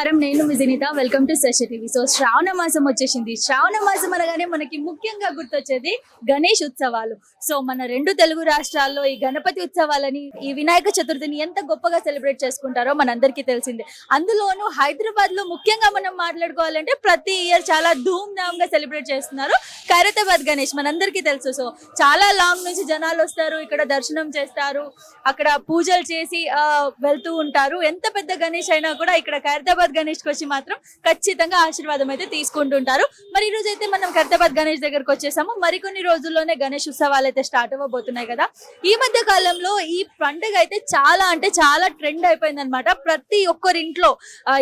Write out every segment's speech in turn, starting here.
ప్రకారం నేను Vineeta welcome to Shasha TV so శ్రావణ మాసం వచ్చేసింది. శ్రావణ మాసం అనగానే మనకి ముఖ్యంగా గుర్తొచ్చేది గణేష్ ఉత్సవాలు. సో మన రెండు తెలుగు రాష్ట్రాల్లో ఈ గణపతి ఉత్సవాలని ఈ వినాయక చతుర్థిని ఎంత గొప్పగా సెలబ్రేట్ చేసుకుంటారో మనందరికీ తెలిసిందే. అందులోనూ హైదరాబాద్లో ముఖ్యంగా మనం మాట్లాడుకోవాలంటే ప్రతి ఇయర్ చాలా ధూమ్ ధామ్గా సెలబ్రేట్ చేస్తున్నారు ఖైరతాబాద్ గణేష్. మనందరికీ తెలుసు. సో చాలా లాంగ్ నుంచి జనాలు వస్తారు ఇక్కడ దర్శనం చేస్తారు అక్కడ పూజలు చేసి వెళ్తూ ఉంటారు. ఎంత పెద్ద గణేష్ అయినా కూడా ఇక్కడ ఖైరతాబాద్ గణేష్కి వచ్చి మాత్రం ఖచ్చితంగా ఆశీర్వాదం అయితే తీసుకుంటుంటారు. మరి ఈ రోజు అయితే మనం ఖైరతాబాద్ గణేష్ దగ్గరకు వచ్చేసాము. మరికొన్ని రోజుల్లోనే గణేష్ ఉత్సవాలు అయితే స్టార్ట్ అవ్వబోతున్నాయి కదా. ఈ మధ్య కాలంలో ఈ పండుగ అయితే చాలా అంటే చాలా ట్రెండ్ అయిపోయింది అనమాట ప్రతి ఒక్కరి ఇంట్లో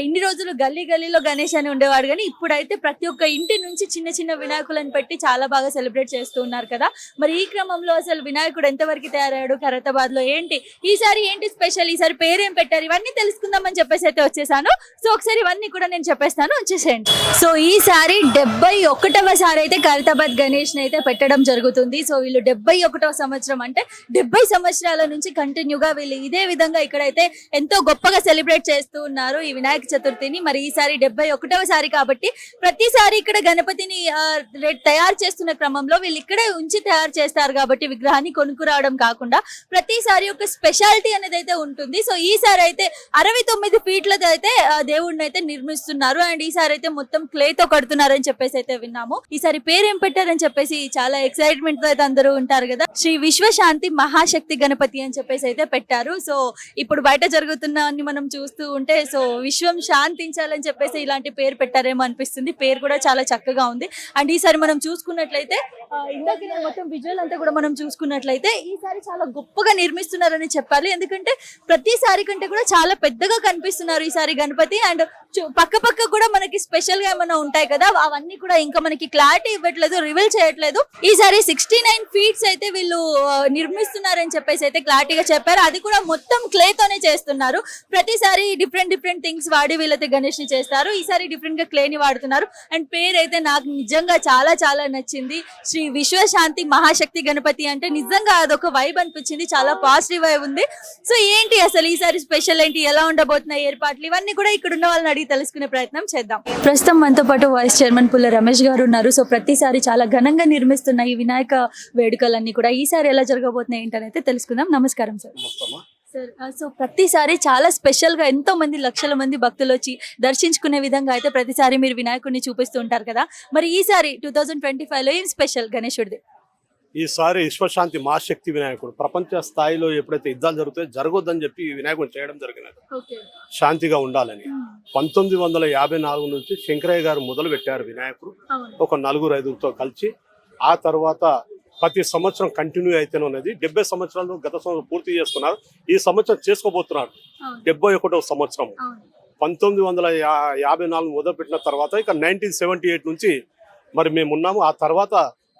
ఇన్ని రోజులు గల్లీ గల్లీలో గణేష్ అని ఉండేవాడు కానీ ఇప్పుడైతే ప్రతి ఒక్క ఇంటి నుంచి చిన్న చిన్న వినాయకులను పెట్టి చాలా బాగా సెలబ్రేట్ చేస్తూ ఉన్నారు కదా. మరి ఈ క్రమంలో అసలు వినాయకుడు ఎంతవరకు తయారయ్యాడు? ఖరతాబాద్లో ఏంటి? ఈసారి ఏంటి స్పెషల్? ఈసారి పేరేం పెట్టారు? ఇవన్నీ తెలుసుకుందామని చెప్పేసి అయితే వచ్చేసాను. సో ఒకసారి ఇవన్నీ కూడా నేను చెప్పేస్తాను వచ్చేసేయండి సో ఈసారి డెబ్బై ఒకటవ సారి అయితే ఖైరతాబాద్ గణేష్ అయితే పెట్టడం జరుగుతుంది. సో వీళ్ళు డెబ్బై ఒకటవ సంవత్సరం అంటే డెబ్బై సంవత్సరాల నుంచి కంటిన్యూగా వీళ్ళు ఇదే విధంగా ఇక్కడైతే ఎంతో గొప్పగా సెలబ్రేట్ చేస్తూ ఉన్నారు ఈ వినాయక చతుర్థిని. మరి ఈసారి డెబ్బై ఒకటవ సారి కాబట్టి ప్రతిసారి ఇక్కడ గణపతిని తయారు చేస్తున్న క్రమంలో వీళ్ళు ఇక్కడే ఉంచి తయారు చేస్తారు కాబట్టి విగ్రహాన్ని కొనుక్కురావడం కాకుండా ప్రతిసారి ఒక స్పెషాలిటీ అనేది అయితే ఉంటుంది. సో ఈసారి అయితే అరవై తొమ్మిది ఫీట్లతో అయితే దేవుడిని అయితే నిర్మిస్తున్నారు. అండ్ ఈసారి అయితే మొత్తం క్లే తో కడుతున్నారని చెప్పేసి అయితే విన్నాము. ఈసారి పేరేం పెట్టారని చెప్పేసి చాలా ఎక్సైట్మెంట్తో అయితే అందరూ ఉంటారు కదా. శ్రీ విశ్వశాంతి మహాశక్తి గణపతి అని చెప్పేసి అయితే పెట్టారు. సో ఇప్పుడు బయట జరుగుతున్న మనం చూస్తూ ఉంటే సో విశ్వం శాంతించాలని చెప్పేసి ఇలాంటి పేరు పెట్టారేమో అనిపిస్తుంది. పేరు కూడా చాలా చక్కగా ఉంది. అండ్ ఈసారి మనం చూసుకున్నట్లయితే ఇందాక నేను మొత్తం విజువల్ అంతా కూడా మనం చూసుకున్నట్లయితే ఈసారి చాలా గొప్పగా నిర్మిస్తున్నారని చెప్పాలి. ఎందుకంటే ప్రతిసారి కంటే కూడా చాలా పెద్దగా కనిపిస్తున్నారు ఈసారి గణపతి. అండ్ పక్క పక్క కూడా మనకి స్పెషల్గా ఏమైనా ఉంటాయి కదా అవన్నీ కూడా ఇంకా మనకి క్లారిటీ ఇవ్వట్లేదు రివీల్ చేయట్లేదు. ఈసారి సిక్స్టీ నైన్ ఫీట్స్ అయితే వీళ్ళు నిర్మిస్తున్నారని చెప్పేసి అయితే క్లారిటీగా చెప్పారు. అది కూడా మొత్తం క్లే తోనే చేస్తున్నారు. ప్రతిసారి డిఫరెంట్ డిఫరెంట్ థింగ్స్ వాడి వీళ్ళైతే గణేష్ని చేస్తారు ఈసారి డిఫరెంట్గా క్లే ని వాడుతున్నారు. అండ్ పేరు అయితే నాకు నిజంగా చాలా చాలా నచ్చింది. శ్రీ విశ్వశాంతి మహాశక్తి గణపతి అంటే నిజంగా అదొక వైబ్ అనిపించింది. చాలా పాజిటివ్ వైబ్ ఉంది. సో ఏంటి అసలు ఈసారి స్పెషల్ ఏంటి? ఎలా ఉండబోతున్నాయి ఏర్పాట్లు? ఇవన్నీ కూడా ఇక్కడ ఉన్న వాళ్ళని అడిగి తెలుసుకునే ప్రయత్నం చేద్దాం. ప్రస్తుతం మనతో పాటు వైస్ చైర్మన్ పుల్ల రమేష్ గారు ఉన్నారు. సో ప్రతిసారి చాలా ఘనంగా నిర్మిస్తున్న ఈ వినాయక వేడుకలన్నీ కూడా ఈసారి ఎలా జరగబోతున్నాయి ఏంటనైతే తెలుసుకుందాం. నమస్కారం సార్ సార్ సో ప్రతిసారి చాలా స్పెషల్గా ఎంతో మంది లక్షల మంది భక్తులు వచ్చి దర్శించుకునే విధంగా అయితే ప్రతిసారి మీరు వినాయకుడిని చూపిస్తూ ఉంటారు కదా. మరి ఈసారి టూ థౌజండ్ ట్వంటీ ఫైవ్లో ఏం స్పెషల్ గణేశుడిది ఈసారి విశ్వశాంతి మహాశక్తి వినాయకుడు. ప్రపంచ స్థాయిలో ఎప్పుడైతే యుద్ధాలు జరుగుతాయో జరగొద్దని చెప్పి వినాయకుడు చేయడం జరిగినది. శాంతిగా ఉండాలని. పంతొమ్మిది వందల యాభై నాలుగు నుంచి శంకరయ్య గారు మొదలు పెట్టారు వినాయకుడు ఒక నలుగురు ఐదుగురితో కలిసి ఆ తర్వాత ప్రతి సంవత్సరం కంటిన్యూ అయితేనే ఉన్నది. డెబ్బై సంవత్సరాలు గత సంవత్సరం పూర్తి చేసుకున్నారు ఈ సంవత్సరం చేసుకోబోతున్నారు. డెబ్బై ఒకటో సంవత్సరం. పంతొమ్మిది వందల యాభై నాలుగు మొదలుపెట్టిన తర్వాత ఇక నైన్టీన్ సెవెంటీ ఎయిట్ నుంచి మరి మేము ఉన్నాము. ఆ తర్వాత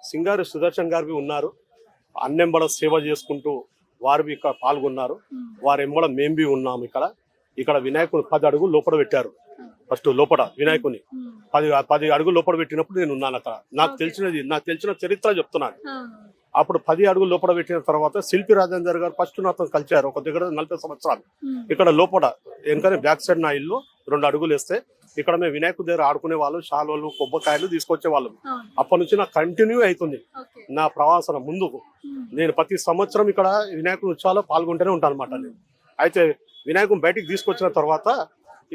సింగారి సుదర్శన్ గారికి ఉన్నారు. అన్నెంబడ సేవ చేసుకుంటూ వారు ఇక్కడ పాల్గొన్నారు. వారి ఎంబడ మేము బి ఉన్నాము ఇక్కడ. ఇక్కడ వినాయకుడు పది అడుగులు లోపల పెట్టారు. ఫస్ట్ లోపల వినాయకుని. పది పది అడుగులు లోపల పెట్టినప్పుడు నేను ఉన్నాను అక్కడ. నాకు. తెలిసినది నాకు తెలిసిన చరిత్ర చెప్తున్నాను అప్పుడు పది అడుగులు లోపల పెట్టిన తర్వాత శిల్పి రాజేందర్ గారు ఫస్ట్ నాతో కలిశారు ఒక దగ్గర నలభై సంవత్సరాలు. ఇక్కడ లోపల వెనకనే బ్యాక్ సైడ్ నా ఇల్లు రెండు అడుగులు వేస్తే ఇక్కడ మేము వినాయకుడి దగ్గర ఆడుకునే వాళ్ళు శాలువలు కొబ్బరికాయలు తీసుకొచ్చే వాళ్ళం. అప్పటి నుంచి నాకు కంటిన్యూ అవుతుంది. నా ప్రవాసన ముందుకు నేను ప్రతి సంవత్సరం ఇక్కడ వినాయకుడి ఉత్సవాల్లో పాల్గొంటూనే ఉంటాను అనమాట నేను. అయితే వినాయకుని బయటికి తీసుకొచ్చిన తర్వాత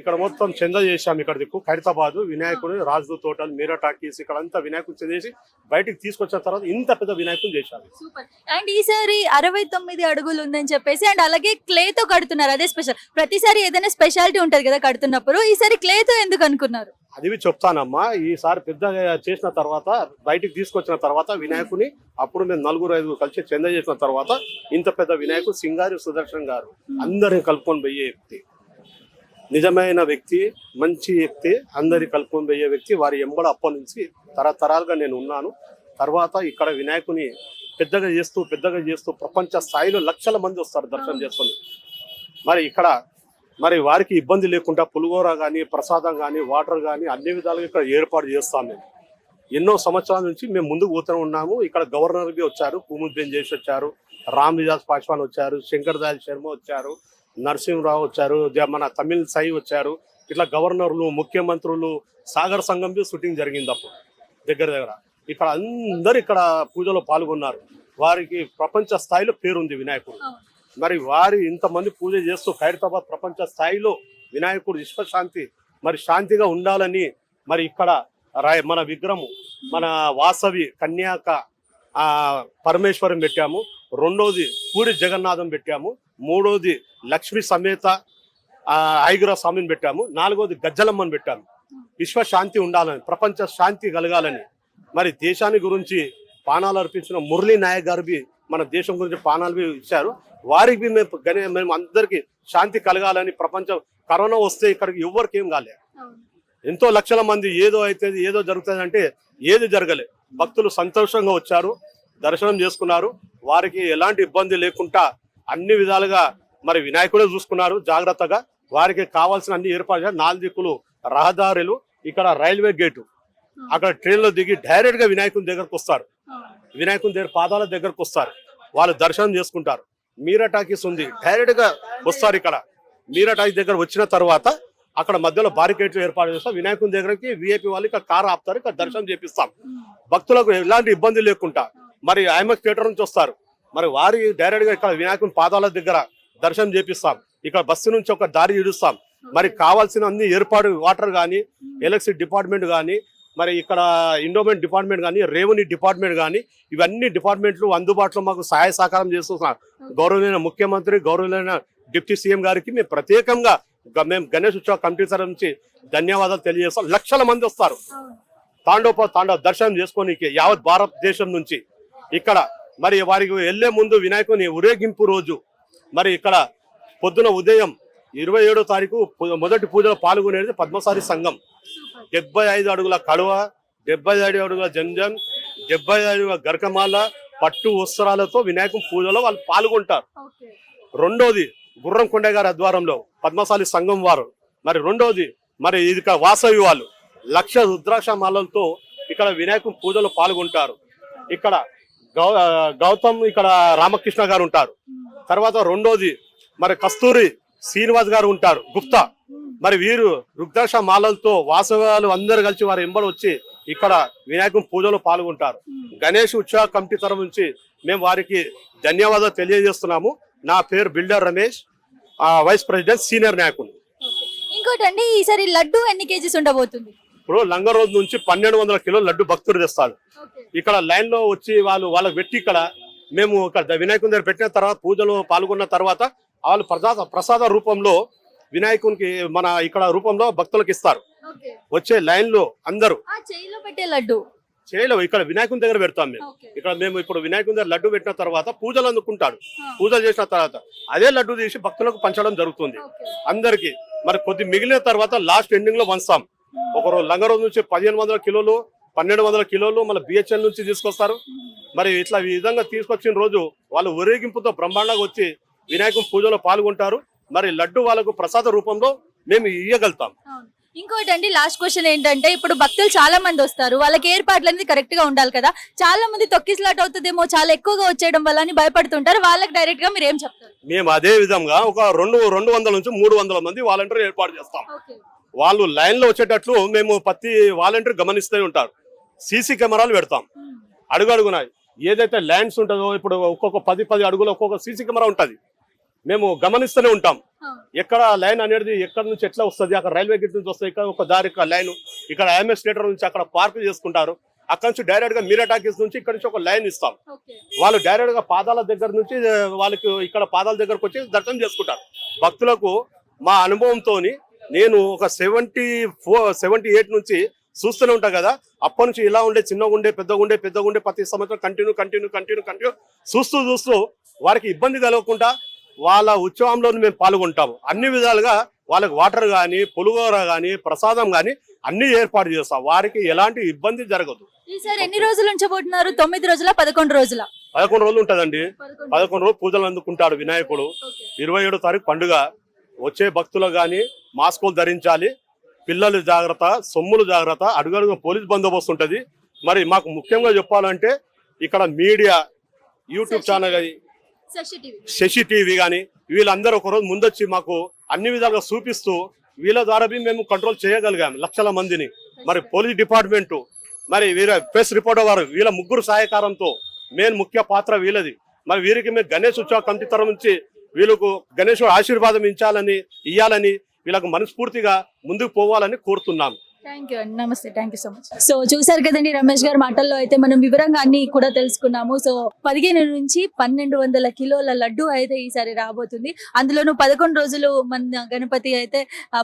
ఇక్కడ మొత్తం చంద చేశాం ఇక్కడ దిక్కు. ఖైరతాబాద్ వినాయకుడు రాజు తోటలు మీరా టాకీస్ ఇక్కడ అంతా వినాయకుడు చేసి బయటికి తీసుకొచ్చిన తర్వాత ఇంత పెద్ద వినాయకుని చేశాను సూపర్. అండ్ ఈసారి అరవై తొమ్మిది అడుగులు ఉందని చెప్పేసి అండ్ అలాగే క్లే తో కడుతున్నారు. అదే స్పెషల్. ప్రతిసారి ఏదైనా స్పెషాలిటీ ఉంటది కదా కడుతున్నప్పుడు. ఈసారి క్లే తో ఎందుకు అనుకున్నారు? అది చెప్తానమ్మా. ఈసారి పెద్దగా చేసిన తర్వాత బయటికి తీసుకొచ్చిన తర్వాత వినాయకుని అప్పుడు మేము నలుగురు ఐదుగురు కలిసి చంద చేసిన తర్వాత ఇంత పెద్ద వినాయకుడు సింగారి సుదర్శన్ గారు అందరిని కలుపుకొని పోయే వ్యక్తి నిజమైన వ్యక్తి మంచి వ్యక్తి అందరి కలుపుకొని పోయే వ్యక్తి వారి ఎంబడ అప్పటి నుంచి తరతరాలుగా నేను ఉన్నాను. తర్వాత ఇక్కడ వినాయకుని పెద్దగా చేస్తూ పెద్దగా చేస్తూ ప్రపంచ స్థాయిలో లక్షల మంది వస్తారు దర్శనం చేసుకొని. మరి ఇక్కడ మరి వారికి ఇబ్బంది లేకుండా పులిగోర కానీ ప్రసాదం కానీ వాటర్ కానీ అన్ని విధాలుగా ఇక్కడ ఏర్పాటు చేస్తాం మేము. ఎన్నో సంవత్సరాల నుంచి మేము ముందుకు పోతూనే ఉన్నాము. ఇక్కడ గవర్నర్ బి వచ్చారు కుముద్దీన్ చేసి వచ్చారు రామ్ విలాస్ పాస్వాన్ వచ్చారు శంకర్ దయాల్ శర్మ వచ్చారు నరసింహరావు వచ్చారు మన తమిళ్ సై వచ్చారు ఇట్లా గవర్నర్లు ముఖ్యమంత్రులు సాగర్ సంఘంది షూటింగ్ జరిగింది అప్పుడు దగ్గర దగ్గర. ఇక్కడ అందరు ఇక్కడ పూజలో పాల్గొన్నారు. వారికి ప్రపంచ స్థాయిలో పేరుంది వినాయకుడు. మరి వారి ఇంతమంది పూజ చేస్తూ ఖైరతాబాద్ ప్రపంచ స్థాయిలో వినాయకుడు విశ్వశాంతి మరి శాంతిగా ఉండాలని మరి ఇక్కడ రాయ- మన విగ్రహము మన వాసవి కన్యాక పరమేశ్వరం పెట్టాము. రెండోది పూరి జగన్నాథం పెట్టాము. మూడోది లక్ష్మీ సమేత ఐగుర స్వామిని పెట్టాము. నాలుగోది గజ్జలమ్మని పెట్టాము. విశ్వశాంతి ఉండాలని ప్రపంచ శాంతి కలగాలని. మరి దేశాన్ని గురించి పానాలు అర్పించిన మురళీ నాయక్ గారికి మన దేశం గురించి పానాలు ఇచ్చారు. వారికి మేము మేము అందరికీ శాంతి కలగాలని ప్రపంచం కరోనా వస్తే ఇక్కడికి ఎవరికి ఏం కాలేదు ఎంతో లక్షల మంది ఏదో అయితే ఏదో జరుగుతుంది అంటే ఏది జరగలే. భక్తులు సంతోషంగా వచ్చారు దర్శనం చేసుకున్నారు. వారికి ఎలాంటి ఇబ్బంది లేకుండా అన్ని విధాలుగా మరి వినాయకుడే చూసుకున్నారు జాగ్రత్తగా. వారికి కావాల్సిన అన్ని ఏర్పాటు నాలుగు దిక్కులు రహదారులు ఇక్కడ రైల్వే గేటు. అక్కడ ట్రైన్లో దిగి డైరెక్ట్గా వినాయకుని దగ్గరకు వస్తారు. వినాయకుని దగ్గర పాదాల దగ్గరకు వస్తారు. వాళ్ళు దర్శనం చేసుకుంటారు. మీరా టాకీస్ ఉంది. డైరెక్ట్గా వస్తారు ఇక్కడ. మీరా టాకీస్ దగ్గర వచ్చిన తర్వాత అక్కడ మధ్యలో బారికేట్లు ఏర్పాటు చేస్తాం వినాయకుని దగ్గరకి విఐపి వాళ్ళు ఇక్కడ కారు ఆపుతారు. ఇక్కడ దర్శనం చేపిస్తాం. భక్తులకు ఎలాంటి ఇబ్బంది లేకుండా మరి ఐఎంఎక్స్ థియేటర్ నుంచి వస్తారు. మరి వారి డైరెక్ట్గా ఇక్కడ వినాయకుని పాదాల దగ్గర దర్శనం చేపిస్తాం. ఇక్కడ బస్సు నుంచి ఒక దారి ఇడుస్తాం. మరి కావాల్సిన అన్ని ఏర్పాటు వాటర్ కానీ ఎలక్ట్రిసిటీ డిపార్ట్మెంట్ కానీ మరి ఇక్కడ ఇండోమెంట్ డిపార్ట్మెంట్ కానీ రెవెన్యూ డిపార్ట్మెంట్ కానీ ఇవన్నీ డిపార్ట్మెంట్లు అందుబాటులో మాకు సహాయ సహకారం చేస్తున్నారు. గౌరవమైన ముఖ్యమంత్రి గౌరవమైన డిప్యూటీ సీఎం గారికి మేము ప్రత్యేకంగా గ- మేము గణేష్ ఉత్సవ కమిటీ తరఫు నుంచి ధన్యవాదాలు తెలియజేస్తాం. లక్షల మంది వస్తారు. తాండవ తాండవ దర్శనం చేసుకోనికి యావత్ భారతదేశం నుంచి. ఇక్కడ మరి వారికి వెళ్ళే ముందు వినాయకుని ఊరేగింపు రోజు మరి ఇక్కడ పొద్దున ఉదయం ఇరవై ఏడో తారీఖు మొదటి పూజలో పాల్గొనేది పద్మసారి సంఘం. డెబ్బై ఐదు అడుగుల కడువ డెబ్బై ఐదు అడుగుల జంజం డెబ్బై ఐదు గరకమాల పట్టు వస్త్రాలతో వినాయకుని పూజలో వాళ్ళు పాల్గొంటారు. రెండోది గుర్రం కొండ గారి ఆధ్వర్యంలో పద్మశాలి సంఘం వారు. మరి రెండోది మరి ఇది వాసవి వాళ్ళు. లక్ష రుద్రాక్ష మాలలతో ఇక్కడ వినాయకుని పూజలో పాల్గొంటారు. ఇక్కడ గౌతమ్ ఇక్కడ రామకృష్ణ గారు ఉంటారు. తర్వాత రెండోది మరి కస్తూరి శ్రీనివాస్ గారు ఉంటారు గుప్తా. మరి వీరు రుద్రాక్ష మాలలతో వాసవాలు అందరు కలిసి వారి ఎంబడి వచ్చి ఇక్కడ వినాయకుని పూజలో పాల్గొంటారు. గణేష్ ఉత్సవ కమిటీ తరఫు నుంచి మేము వారికి ధన్యవాదాలు తెలియజేస్తున్నాము. నా పేరు బిల్డర్ రమేష్ ఆ, వైస్ ప్రెసిడెంట్ సీనియర్ నాయకుడు ఇంకోటి అండి ఈసారి లడ్డు ఎన్ని కేజీస్ ఉండబోతుంది? ఇప్పుడు లంగర్ రోజు నుంచి పన్నెండు వందల కిలోలు లడ్డు భక్తులు తెస్తాడు. ఇక్కడ లైన్లో వచ్చి వాళ్ళు వాళ్ళకి పెట్టి ఇక్కడ మేము ఇక్కడ వినాయకుని దగ్గర పెట్టిన తర్వాత పూజలో పాల్గొన్న తర్వాత వాళ్ళు ప్రసాద ప్రసాద రూపంలో వినాయకునికి మన ఇక్కడ రూపంలో భక్తులకు ఇస్తారు. వచ్చే లైన్లో అందరూ పెట్టే లడ్డు. చేయలేవు ఇక్కడ వినాయకుని దగ్గర పెడతాం మేము. ఇక్కడ మేము ఇప్పుడు వినాయకుని దగ్గర లడ్డు పెట్టిన తర్వాత పూజలు అందుకుంటాడు. పూజలు చేసిన తర్వాత అదే లడ్డు తీసి భక్తులకు పంచడం జరుగుతుంది. అందరికి మరి కొద్ది మిగిలిన తర్వాత లాస్ట్ ఎండింగ్లో వంచుతాం ఒక రోజు లంగ రోజు నుంచి పదిహేను వందల కిలోలు పన్నెండు వందల కిలోలు మన బిహెచ్ఎల్ నుంచి తీసుకొస్తారు. మరి ఇట్లా ఈ విధంగా తీసుకొచ్చిన రోజు వాళ్ళు ఊరేగింపుతో బ్రహ్మాండంగా వచ్చి వినాయకుని పూజలో పాల్గొంటారు. మరి లడ్డు వాళ్ళకు ప్రసాద రూపంలో మేము ఇయ్యగలుగుతాం. అవును. ఇంకోటి అండి లాస్ట్ క్వశ్చన్ ఏంటంటే ఇప్పుడు భక్తులు చాలా మంది వస్తారు. వాళ్ళకి ఏర్పాట్లు అనేది కరెక్ట్గా ఉండాలి కదా. చాలా మంది తొక్కిసలాట్ అవుతుందేమో చాలా ఎక్కువగా వచ్చేయడం వల్ల అని భయపడుతుంటారు. వాళ్ళకి డైరెక్ట్గా మీరు ఏం చెప్తారు? మేము అదే విధంగా ఒక రెండు రెండు వందల నుంచి మూడు వందల మంది వాలంటీర్ ఏర్పాటు చేస్తాం. వాళ్ళు లైన్లో వచ్చేటట్లు మేము ప్రతి వాలంటీర్ గమనిస్తూ ఉంటారు. సీసీ కెమెరాలు పెడతాం. అడుగు అడుగున ఏదైతే ల్యాండ్స్ ఉంటుందో ఇప్పుడు ఒక్కొక్క పది పది అడుగులు ఒక్కొక్క సీసీ కెమెరా ఉంటది. మేము గమనిస్తూనే ఉంటాం. ఎక్కడ లైన్ అనేది ఎక్కడ నుంచి ఎట్లా వస్తుంది అక్కడ రైల్వే గేట్ నుంచి వస్తుంది ఇక్కడ ఒక దారి లైన్ ఇక్కడ ఐఎంఎస్ థియేటర్ నుంచి అక్కడ పార్క్ చేసుకుంటారు. అక్కడ నుంచి డైరెక్ట్గా మీరా టాకీస్ నుంచి ఇక్కడ నుంచి ఒక లైన్ ఇస్తాం. వాళ్ళు డైరెక్ట్గా పాదాల దగ్గర నుంచి వాళ్ళకి ఇక్కడ పాదాల దగ్గరకు వచ్చి దర్శనం చేసుకుంటారు. భక్తులకు మా అనుభవంతో నేను ఒక సెవెంటీ ఫోర్ సెవెంటీ ఎయిట్ నుంచి చూస్తూనే ఉంటా కదా. అప్పటి నుంచి ఇలా ఉండే చిన్నగా ఉండే పెద్దగా ఉండే పెద్దగా ఉండే ప్రతి సంవత్సరం కంటిన్యూ కంటిన్యూ కంటిన్యూ కంటిన్యూ చూస్తూ చూస్తూ వారికి ఇబ్బంది కలగకుండా వాళ్ళ ఉత్సవంలో మేము పాల్గొంటాము. అన్ని విధాలుగా వాళ్ళకి వాటర్ కానీ పులిహోర కానీ ప్రసాదం కానీ అన్ని ఏర్పాటు చేస్తాం. వారికి ఎలాంటి ఇబ్బంది జరగదు. ఈసారి ఎన్ని రోజులు ఉంచబోతున్నారు తొమ్మిది రోజుల పదకొండు రోజుల? పదకొండు రోజులు ఉంటదండి. పదకొండు రోజులు పూజలు అందుకుంటాడు వినాయకుడు. ఇరవై ఏడో తారీఖు పండుగ. వచ్చే భక్తులు గాని మాస్కులు ధరించాలి. పిల్లలు జాగ్రత్త సొమ్ములు జాగ్రత్త అడుగడుగు పోలీస్ బందోబస్తు ఉంటది. మరి మాకు ముఖ్యంగా చెప్పాలంటే ఇక్కడ మీడియా యూట్యూబ్ ఛానల్ కానీ శశి టీవీ. కానీ వీళ్ళందరూ ఒకరోజు ముందొచ్చి మాకు అన్ని విధాలుగా చూపిస్తూ వీళ్ళ ద్వారా మేము కంట్రోల్ చేయగలిగాం లక్షల మందిని. మరి పోలీస్ డిపార్ట్మెంట్ మరి వీర ప్రెస్ రిపోర్టర్ వారు వీళ్ళ ముగ్గురు సహాయకారంతో మెయిన్ ముఖ్య పాత్ర వీళ్ళది. మరి వీరికి మేము గణేష్ ఉత్సవ కమిటీ తరఫు నుంచి వీళ్ళకు గణేశుడు ఆశీర్వాదం ఇచ్చాలని ఇయ్యాలని వీళ్ళకు మనస్ఫూర్తిగా ముందుకు పోవాలని కోరుతున్నాం థ్యాంక్ యూ అండి నమస్తే thank you so much so చూసారు కదండి రమేష్ గారి మాటల్లో అయితే మనం వివరంగా అన్ని కూడా తెలుసుకున్నాము. సో పదిహేను నుంచి పన్నెండు వందల కిలోల లడ్డు అయితే ఈసారి రాబోతుంది. అందులోనూ పదకొండు రోజులు మన గణపతి అయితే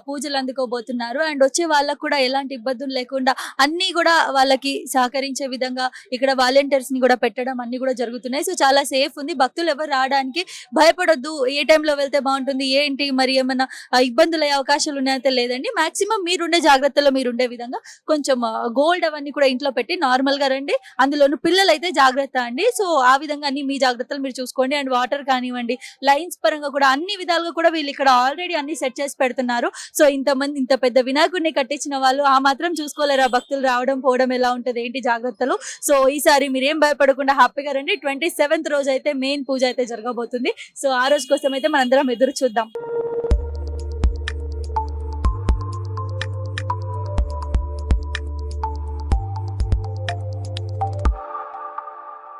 పూజలు అందుకోబోతున్నారు. అండ్ వచ్చే వాళ్ళకు కూడా ఎలాంటి ఇబ్బందులు లేకుండా అన్ని కూడా వాళ్ళకి సహకరించే విధంగా ఇక్కడ వాలంటీర్స్ని కూడా పెట్టడం అన్ని కూడా జరుగుతున్నాయి. సో చాలా సేఫ్ ఉంది. భక్తులు ఎవరు రావడానికి భయపడొద్దు. ఏ టైంలో వెళ్తే బాగుంటుంది? ఏంటి? మరి ఏమైనా ఇబ్బందులు అయ్యే అవకాశాలు ఉన్నాయంటే లేదండి. మాక్సిమం మీరుండే జాగ్రత్తలో మీరు ఉండే విధంగా కొంచెం గోల్డ్ అవన్నీ కూడా ఇంట్లో పెట్టి నార్మల్గా రండి. అందులోను పిల్లలు అయితే జాగ్రత్త అండి. సో ఆ విధంగా అన్ని మీ జాగ్రత్తలు మీరు చూసుకోండి. అండ్ వాటర్ కానివ్వండి లైన్స్ పరంగా కూడా అన్ని విధాలుగా కూడా వీళ్ళు ఇక్కడ ఆల్రెడీ అన్ని సెట్ చేసి పెడుతున్నారు. సో ఇంతమంది ఇంత పెద్ద వినాయకుడిని కట్టించిన వాళ్ళు ఆ మాత్రం చూసుకోలేరా. భక్తులు రావడం పోవడం ఎలా ఉంటది ఏంటి జాగ్రత్తలు? సో ఈసారి మీరేం భయపడకుండా హ్యాపీగా రండి. ట్వంటీ సెవెంత్ రోజు అయితే మెయిన్ పూజ అయితే జరగబోతుంది. సో ఆ రోజు కోసం అయితే మనందరం ఎదురు చూద్దాం.